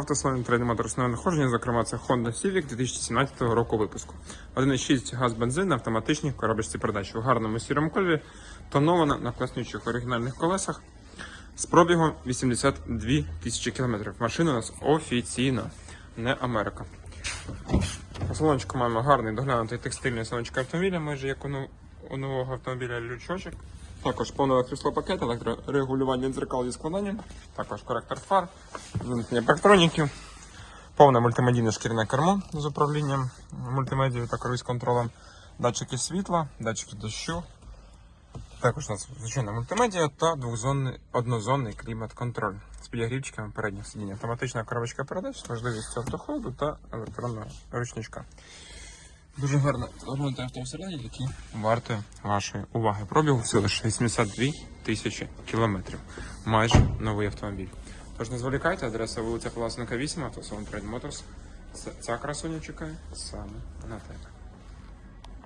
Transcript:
Автосалон трейд моторсного находження, зокрема, це Honda Civic 2017 року випуску. 1,6 газ бензин на автоматичній коробочці передач в гарному сірому кольорі, тонована на класнючих оригінальних колесах з пробігом 82 тисячі кілометрів. Машина у нас офіційна, не Америка. По салончику маємо гарний доглянутий текстильний салончик автомобіля, майже як у, у нового автомобіля лючочок. Також повний електросклопакет, електрорегулювання дзеркал зі складанням, також коректор фар, парктроніків, повне мультимедійне шкіряне кермо з управлінням мультимедією та круїз контролем, датчики світла, датчики дощу. Також у нас звичайна мультимедіа та двохзонний однозонний клімат-контроль з підігрівчиками передніх сидінь. Автоматична коробочка передач з можливістю автоходу та електронного ручничка. Дуже гарно оглянути авто які варті вашої уваги. Пробігу всього лише 82 тисячі кілометрів. Майже новий автомобіль. Тож не зволікайте, адреса вулиця Власника 8, автосалон Trade Motors. Ця- Ця красуня чекає саме на тебе.